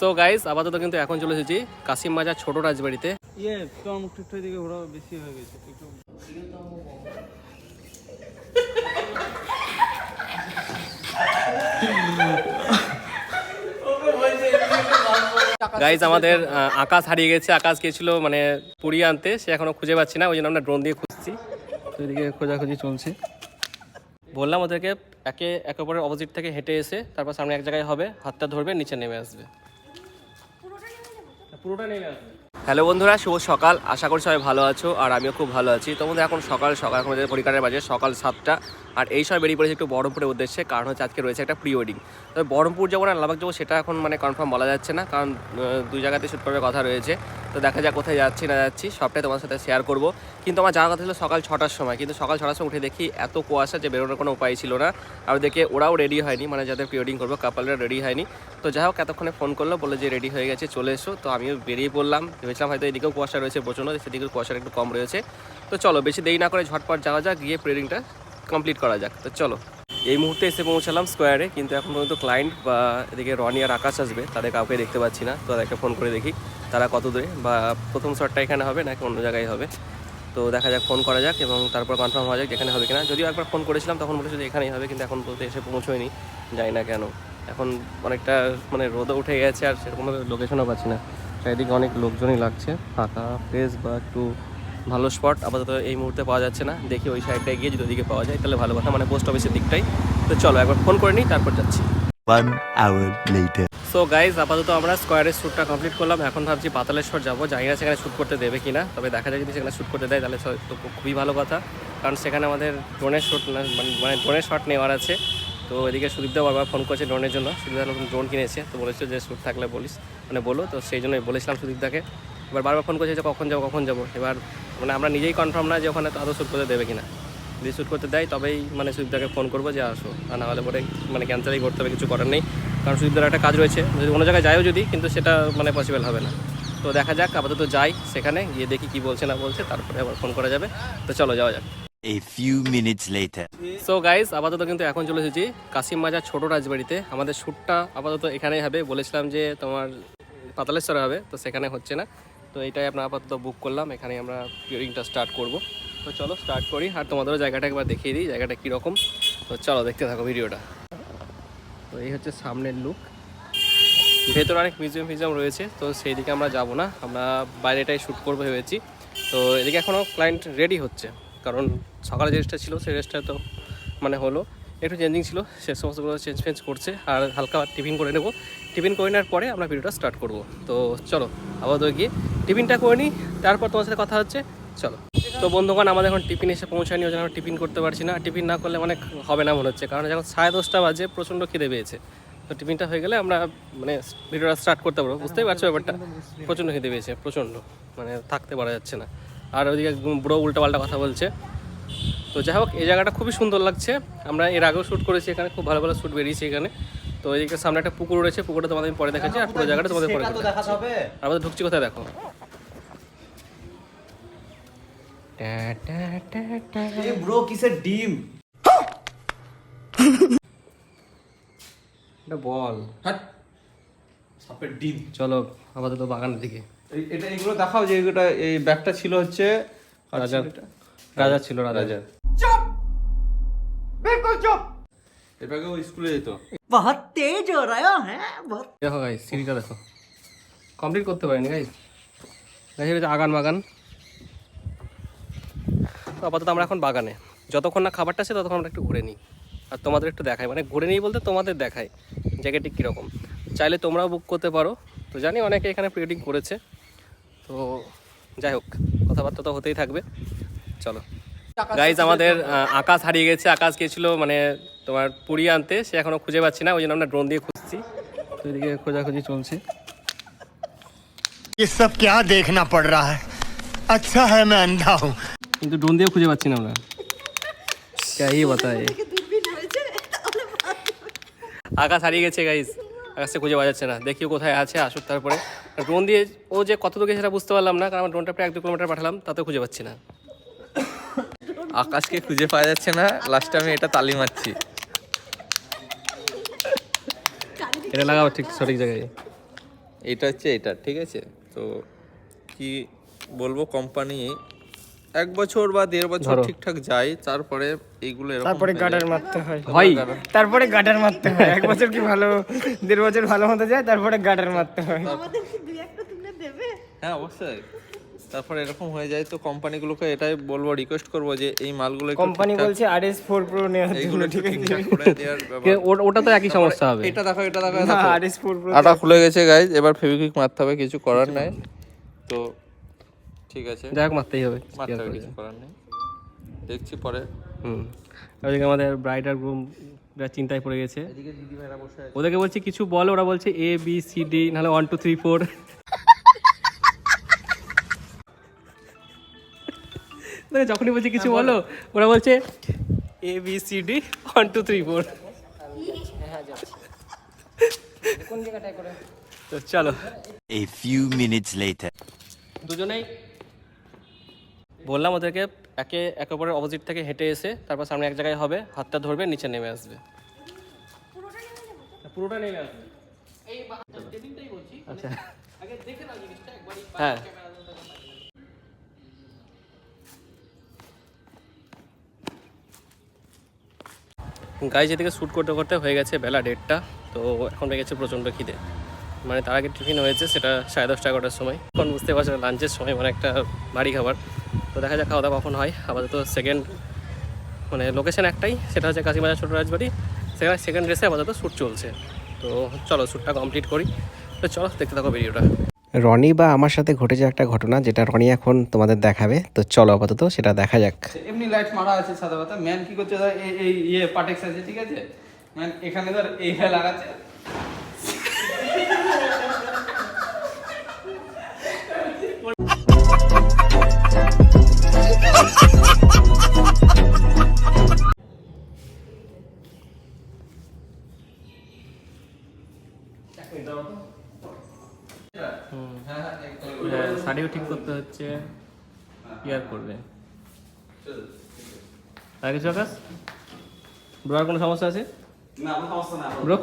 So guys আপাতত কিন্তু এখন চলে এসেছি কাসিম মাজার ছোট রাজবাড়িতে। ইয়ে তোমার মুখটা একটু এদিকে ঘোরা বেশি হয়ে গেছে একটু। গাইজ আমাদের আকাশ হারিয়ে গেছে আকাশ গেছিল মানে পুড়িয়ে আনতে সে এখনও খুঁজে পাচ্ছি না ওই জন্য আমরা ড্রোন দিয়ে খুঁজছি। তো এদিকে খোঁজাখুঁজি চলছে। বললাম ওদেরকে একে একে অপরের অপোজিট থেকে হেঁটে এসে তারপর সামনে এক জায়গায় হবে হাতটা ধরবে নিচে নেমে আসবে। পুরোটা নেমে আসবে। হ্যালো বন্ধুরা, শুভ সকাল। আশা করি সবাই ভালো আছো আর আমিও খুব ভালো আছি। তো বন্ধু এখন সকাল সকাল এখন পরিকারের বাজে সকাল সাতটা। আর এই সময় বেরিয়ে পড়েছে একটু বহরমপুরের উদ্দেশ্যে, কারণ হচ্ছে আজকে রয়েছে একটা প্রি ওয়েডিং তবে বহরমপুর যাব না, লালবাগ যাব সেটা এখন মানে কনফার্ম বলা যাচ্ছে না, কারণ দুই জায়গাতে শ্যুট করার কথা রয়েছে। তো দেখা যাক কোথায় যাচ্ছি, না যাচ্ছি, সবটাই তোমার সাথে শেয়ার করব। কিন্তু আমার যাওয়ার কথা ছিল সকাল ছটার সময়, কিন্তু সকাল ছটার সময় উঠে দেখি এত কুয়াশা যে বেরোনোর কোনো উপায় ছিল না। আর দেখে ওরাও রেডি হয়নি মানে যাদের প্রি ওয়েডিং করব কাপালরা রেডি হয়নি। তো যাই হোক, এতক্ষণে ফোন করল বলে যে রেডি হয়ে গেছে, চলে এসো। তো আমিও বেরিয়ে পড়লাম, ভেবেছিলাম হয়তো এদিকেও কুয়াশা রয়েছে, প্রচণ্ড, সেদিকেও কুয়াশাটা একটু কম রয়েছে। তো চলো, বেশি দেরি না করে ঝটপট যাওয়া যাক, গিয়ে প্রি ওয়েডিংটা কমপ্লিট করা যাক। তো চলো। এই মুহূর্তে এসে পৌঁছালাম স্কোয়ারে, কিন্তু এখন পর্যন্ত ক্লায়েন্ট বা এদিকে রনি আর আকাশ আসবে, তাদের কাউকে দেখতে পাচ্ছি না। তো তাদেরকে ফোন করে দেখি, তারা কত দূরে, বা প্রথম শটটা এখানে হবে নাকি অন্য জায়গায় হবে। তো দেখা যাক, ফোন করা যাক এবং তারপর কনফার্ম হওয়া যাক যেখানে হবে কিনা। যদিও একবার ফোন করেছিলাম, তখন বলেছিল এখানেই হবে, কিন্তু এখন বলতে এসে পৌঁছোয়নি যাই না কেন। এখন অনেকটা মানে রোদও উঠে গেছে আর সেরকমভাবে লোকেশনও পাচ্ছি না। চারিদিকে অনেক লোকজনই লাগছে, ফাঁকা প্লেস বা একটু ভালো স্পট আপাতত এই মুহূর্তে পাওয়া যাচ্ছে না। দেখি ওই সাইডটায় গিয়ে যদি ওদিকে পাওয়া যায় তাহলে ভালো কথা। মানে পোস্ট অফিসের দিকটাই। তো চলো একবার ফোন করে নিই তারপর যাচ্ছি. সো গাইজ আপাতত আমরা স্কোয়ারের শ্যুটটা কমপ্লিট করলাম। এখন ভাবছি পাতালেশ্বর যাব। জানি না সেখানে শ্যুট করতে দেবে কিনা তবে দেখা যায় যদি সেখানে শ্যুট করতে দেয় তাহলে তো খুবই ভালো কথা। কারণ সেখানে আমাদের ড্রোনের শ্যুট মানে ড্রোনের শট নেওয়ার আছে। তো এদিকে সুদীপদা বারবার ফোন করেছে ড্রোনের জন্য। সুদীপদা নতুন ড্রোন কিনেছে তো বলেছিল যে শ্যুট থাকলে বলিস। মানে বলো তো সেই জন্যই বলেছিলাম সুদীপদাকে। এবার বারবার ফোন করছে যে কখন যাব কখন যাব। এবার মানে আমরা নিজেই কনফার্ম না যে ওখানে তো আদৌ শ্যুট করতে দেবে কিনা। যদি শ্যুট করতে দেয় তবেই মানে সুদীপদাকে ফোন করব যে আসো। আর না হলে পরে মানে ক্যান্সেলই করতে হবে কিছু করার নেই। কারণ সুদীপদার একটা কাজ রয়েছে। যদি অন্য জায়গায় যায়ও যদি কিন্তু সেটা মানে পসিবল হবে না। তো দেখা যাক আপাতত যাই সেখানে গিয়ে দেখি কি বলছে না বলছে তারপরে আবার ফোন করা যাবে। তো চলো যাওয়া যাক। A few minutes later. So guys আপাতত কিন্তু এখন চলে এসেছি কাসিম মাজার ছোট রাজবাড়িতে। আমাদের শ্যুটটা আপাতত এখানেই হবে। বলেছিলাম যে তোমার পাতালেশ্বরে হবে তো সেখানে হচ্ছে না। তো এটাই আমরা আপাতত বুক করলাম এখানে আমরা পিওরিংটা স্টার্ট করব। তো চলো স্টার্ট করি, আর তোমাদেরও জায়গাটা একবার দেখিয়ে দিই, জায়গাটা কীরকম। তো চলো দেখতে থাকো ভিডিওটা। তো এই হচ্ছে সামনের লুক ভেতরে অনেক মিউজিয়াম ফিউজিয়াম রয়েছে, তো সেই দিকে আমরা যাব না। আমরা বাইরেটাই শ্যুট করব ভেবেছি। তো এদিকে এখনও ক্লায়েন্ট রেডি হচ্ছে, কারণ সকালে যে রেস্টটা ছিল, সেই রেস্টটা তো মানে হলো। একটু চেঞ্জিং ছিল, সে সমস্তগুলো চেঞ্জ ফেঞ্জ করছে, আর হালকা টিফিন করে নেব। টিফিন করে নেওয়ার পরে আমরা ভিডিওটা স্টার্ট করব। তো চলো, আপাতত গিয়ে টিফিনটা করে নিই, তারপর তোমার সাথে কথা হচ্ছে, চলো। তো বন্ধুগণ, আমাদের এখন টিফিন এসে পৌঁছায়নি, ওই জন্য আমরা টিফিন করতে পারছি না। টিফিন না করলে অনেক হবে না মনে হচ্ছে, কারণ যখন সাড়ে দশটা বাজে, প্রচণ্ড খিদে পেয়েছে। তো টিফিনটা হয়ে গেলে আমরা মানে ভিডিওটা স্টার্ট করতে পারব। বুঝতেই পারছ ব্যাপারটা? প্রচণ্ড খিদে পেয়েছে, প্রচণ্ড। মানে থাকতে পারা যাচ্ছে না। আর ওইদিকে বুড়ো উল্টোপাল্টা কথা বলছে। তো যাই হোক এই জায়গাটা খুবই সুন্দর লাগছে। আমরা এর আগেও শ্যুট করেছি এখানে খুব ভালো ভালো শ্যুট বেরিয়েছে এখানে। তো এদিকে সামনে একটা পুকুর রয়েছে পুকুরটা তোমাদের আমি পরে দেখাচ্ছি আর পুরো জায়গাটা তোমাদের পরে দেখাচ্ছি। আর আমাদের ঢুকছি কোথায় দেখো? ব্রো কিসের ডিম? এটা বল। সাপের ডিম। চলো আপাতত বাগানের দিকে। এটা এগুলো দেখাও যে এটা এই ব্যাগটা ছিল হচ্ছে রাজার। ছিল? রাজা ছিল রাজা রাজার এই ব্যাগে ও স্কুলে যেত बहुत तेज हो रहा है बहुत দেখো গাইস সিঁড়িটা দেখো কমপ্লিট করতে পারিনি গাইস গাইস এটা হচ্ছে আগান বাগান তো আপাতত আমরা এখন বাগানে যতক্ষণ না খাবারটা আছে ততক্ষণ আমরা একটু ঘুরে নিই আর তোমাদের একটু দেখাই মানে ঘুরে নিই বলতে তোমাদের দেখাই জায়গাটি কীরকম চাইলে তোমরাও বুক করতে পারো তো জানি অনেকে এখানে প্রিডিং করেছে তো যাই হোক কথাবার্তা তো হতেই থাকবে চলো গাইজ আমাদের আহ, আকাশ হারিয়ে গেছে আকাশ গিয়েছিল মানে তোমার পুড়িয়ে আনতে সে এখনো খুঁজে পাচ্ছি না ওই জন্য আমরা ড্রোন দিয়ে খুঁজছি তো এদিকে খোঁজাখুঁজি চলছে ये सब क्या देखना पड़ रहा है अच्छा है मैं अंधा हूँ কিন্তু ড্রোন দিয়েও খুঁজে পাচ্ছি না আমরা কে বাতায় আকাশ হারিয়ে গেছে গাইজ আকাশে খুঁজে পাওয়া যাচ্ছে না দেখি ও কোথায় আছে আসুক তারপরে ড্রোন দিয়ে ও যে কত দূরে সেটা বুঝতে পারলাম না কারণ আমার ড্রোনটা প্রায় এক দু কিলোমিটার পাঠালাম তাতেও খুঁজে পাচ্ছি না আকাশকে খুঁজে পাওয়া যাচ্ছে না। লাস্টে আমি এটা তালি মারছি। এটা লাগাও ঠিক সঠিক জায়গায়। এটা হচ্ছে এটা ঠিক আছে? তো কি বলব কোম্পানি এক বছর বা দেড় বছর ঠিকঠাক যায় তারপরে এইগুলো এরকম তারপরে গাডার মারতে হয়। হয় তারপরে গাডার মারতে হয়। এক বছর কি ভালো দেড় বছর ভালো মতো যায় তারপরে গাডার মারতে হয়। হ্যাঁ অবশ্যই। তারপরে এরকম হয়ে যায় তো কোম্পানিগুলোকে এটাই বলব রিকোয়েস্ট করব যে এই মালগুলো কোম্পানি বলছে আর এস ফোর প্রো নেওয়ার জন্য ঠিক আছে। ওটা তো একই সমস্যা হবে। এটা দেখো এটা দেখো আর এস ফোর প্রো আটা খুলে গেছে গাইজ এবার ফেভিকুইক মারতে হবে কিছু করার নাই। তো ঠিক আছে। যাই হোক মারতেই হবে মারতে হবে কিছু করার নেই। দেখছি পরে। হুম। ওইদিকে আমাদের ব্রাইড আর গ্রুম চিন্তায় পড়ে গেছে। ওদেরকে বলছি কিছু বল ওরা বলছে এ বি সি ডি নাহলে ওয়ান টু থ্রি ফোর যখনই বলছি কিছু বলো? ওরা বলছে A B C D one two three four তো চলো। A few minutes later. দুজনেই বললাম ওদেরকে একে একে অপরের অপোজিট থেকে হেঁটে এসে তারপর সামনে এক জায়গায় হবে হাতটা ধরবে নিচে নেমে আসবে। পুরোটা নেমে আসবে। আচ্ছা। হ্যাঁ। গাড়ি যেদিকে শ্যুট করতে করতে হয়ে গেছে বেলা দেড়টা। তো এখন হয়ে গেছে প্রচণ্ড খিদে। মানে তার আগে টিফিন হয়েছে, সেটা সাড়ে দশটা এগারোটার সময়। এখন বুঝতে পারছ লাঞ্চের সময় মানে একটা ভারী খাবার। তো দেখা যাক খাওয়া দাওয়া কখন হয়। আপাতত সেকেন্ড মানে লোকেশন একটাই, সেটা হচ্ছে কাশিমাজার ছোটো রাজবাড়ি। সেখানে সেকেন্ড রেসে আপাতত শ্যুট চলছে। তো চলো শ্যুটটা কমপ্লিট করি। তো চলো দেখতে থাকো ভিডিওটা রনি বা আমার সাথে ঘটে যাওয়া একটা ঘটনা যেটা রনি এখন তোমাদের দেখাবে। তো চলো আপাতত সেটা দেখা যাক। এমনি লাইট মারা আছে সাদা পাতা। ম্যান কি করছে? এই ইয়ে পাটেক্স আছে, ঠিক আছে? ম্যান এখানে ধর এই লাগাচ্ছে শাড়িও ঠিক করতে হচ্ছে। কি আর করবে। আর কিছু আকাশ? ব্রো আর কোনো সমস্যা আছে? না কোনো সমস্যা না ব্রো?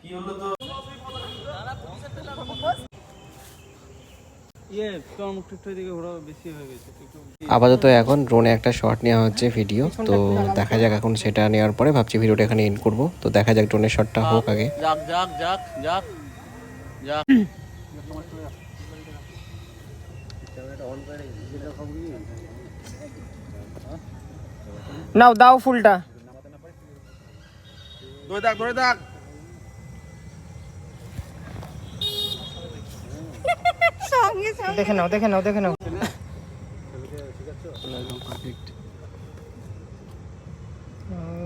কি হলো তো ইয়ে তোমার মুখ টুকটা দিকে ওরা বেশি হয়ে গেছে একটু আপাতত এখন ড্রোনে একটা শট নেওয়া হচ্ছে ভিডিও তো দেখা যাক এখন সেটা নেওয়ার পরে ভাবছি ভিডিওটা এখানে এন্ড করব। তো দেখা যাক ড্রোনের শটটা হোক আগে। যাক যাক যাক যাক যাক। নাও দাও ফুলটা। ধরে থাক ধরে থাক। দেখে নাও দেখে নাও দেখে নাও।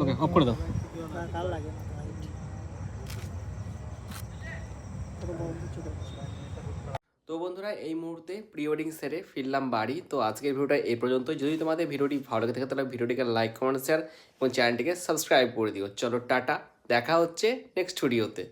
ওকে অফ করে দাও। তো বন্ধুরা এই মুহূর্তে প্রি ওয়েডিং সেরে ফিরলাম বাড়ি। তো আজকের ভিডিওটা এই পর্যন্ত যদি তোমাদের ভিডিওটি ভালো লাগে থাকে তাহলে ভিডিওটিকে লাইক কমেন্ট শেয়ার এবং চ্যানেলটিকে সাবস্ক্রাইব করে দিও। চলো টাটা। দেখা হচ্ছে নেক্সট ভিডিওতে